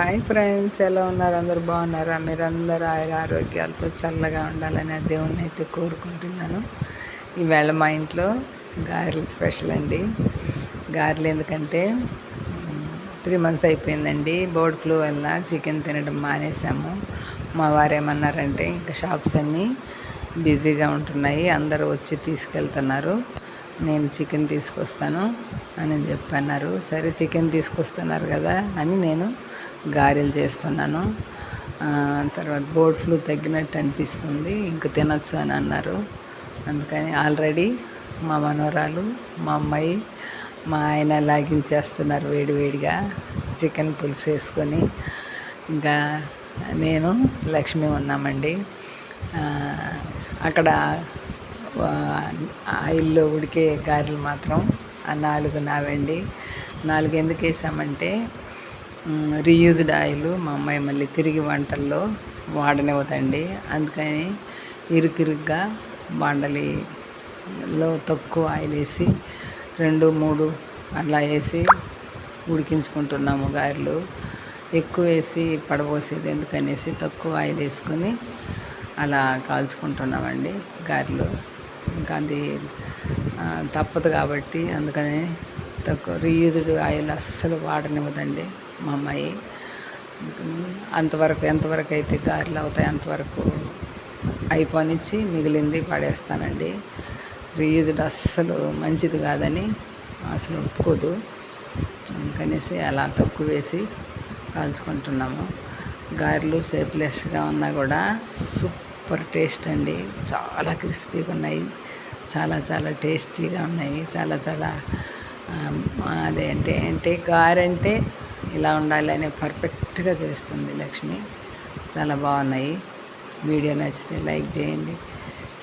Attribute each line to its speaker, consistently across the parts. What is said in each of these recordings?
Speaker 1: Hi friends ఎలా ఉన్నారు? అందరు బాగున్నారా? మీరందరూ ఆయన ఆరోగ్యాలతో చల్లగా ఉండాలని దేవుణ్ణి అయితే కోరుకుంటున్నాను. ఈవేళ మా ఇంట్లో గారెలు స్పెషల్ అండి. గారెలు ఎందుకంటే త్రీ మంత్స్ అయిపోయిందండి. బోర్డ్ ఫ్లూ వల్ల చికెన్ తినడం మానేసాము మా వారు ఏమన్నారంటే ఇంకా షాప్స్ అన్నీ బిజీగా ఉంటున్నాయి అందరూ వచ్చి తీసుకెళ్తున్నారు. నేను చికెన్ తీసుకొస్తాను అని చెప్పన్నారు. సరే చికెన్ తీసుకొస్తున్నారు కదా అని నేను గారెలు చేస్తున్నాను. తర్వాత బోర్డ్ ఫ్లూ తగ్గినట్టు అనిపిస్తుంది. ఇంక తినొచ్చు అని అన్నారు. అందుకని ఆల్రెడీ మా మనవరాలు మా అమ్మాయి మా ఆయన లాగించేస్తున్నారు వేడివేడిగా చికెన్ పులుసు వేసుకొని. ఇంకా నేను లక్ష్మి ఉన్నామండి. అక్కడ ఆయిల్లో ఉడికే గారెలు మాత్రం ఆ నాలుగు నావండి. నాలుగు ఎందుకు వేసామంటే రీయూజ్డ్ ఆయిల్ మా అమ్మాయి మళ్ళీ తిరిగి వంటల్లో వాడనివ్వదండి. అందుకని ఇరుకిరుగ్గా బాండలిలో తక్కువ ఆయిల్ వేసి రెండు మూడు అలా వేసి ఉడికించుకుంటున్నాము గారెలు. ఎక్కువ వేసి పడబోసేది ఎందుకనేసి తక్కువ ఆయిల్ వేసుకొని అలా కాల్చుకుంటున్నామండి గారెలు. ఇంకా అది తప్పదు కాబట్టి అందుకని తక్కువ రీయూజ్డ్ ఆయిల్ అస్సలు వాడనివ్వదండి మా అమ్మాయి. అంతవరకు ఎంతవరకు అయితే గారెలు అవుతాయి అంతవరకు అయిపోనిచ్చి మిగిలింది పడేస్తానండి. రీయూజ్డ్ అస్సలు మంచిది కాదని అసలు ఒప్పుకోదు. అందుకనేసి అలా తక్కువ వేసి కాల్చుకుంటున్నాము. గారెలు సేప్లెస్గా ఉన్నా కూడా సూప్ సూపర్ టేస్ట్ అండి. చాలా క్రిస్పీగా ఉన్నాయి. చాలా చాలా టేస్టీగా ఉన్నాయి. చాలా చాలా అదేంటి అంటే గారంటే ఇలా ఉండాలి అనే పర్ఫెక్ట్గా చేస్తుంది లక్ష్మి. చాలా బాగున్నాయి. వీడియో నచ్చితే లైక్ చేయండి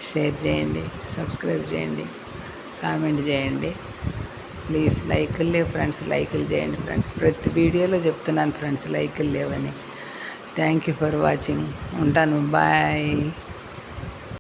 Speaker 1: షేర్ చేయండి సబ్స్క్రైబ్ చేయండి కామెంట్ చేయండి. ప్లీజ్ లైకులు లేవు ఫ్రెండ్స్ లైకులు చేయండి ఫ్రెండ్స్. ప్రతి వీడియోలో చెప్తున్నాను ఫ్రెండ్స్ లైకులు లేవని. థ్యాంక్ యూ ఫర్ వాచింగ్ ఉంటాను. బాయ్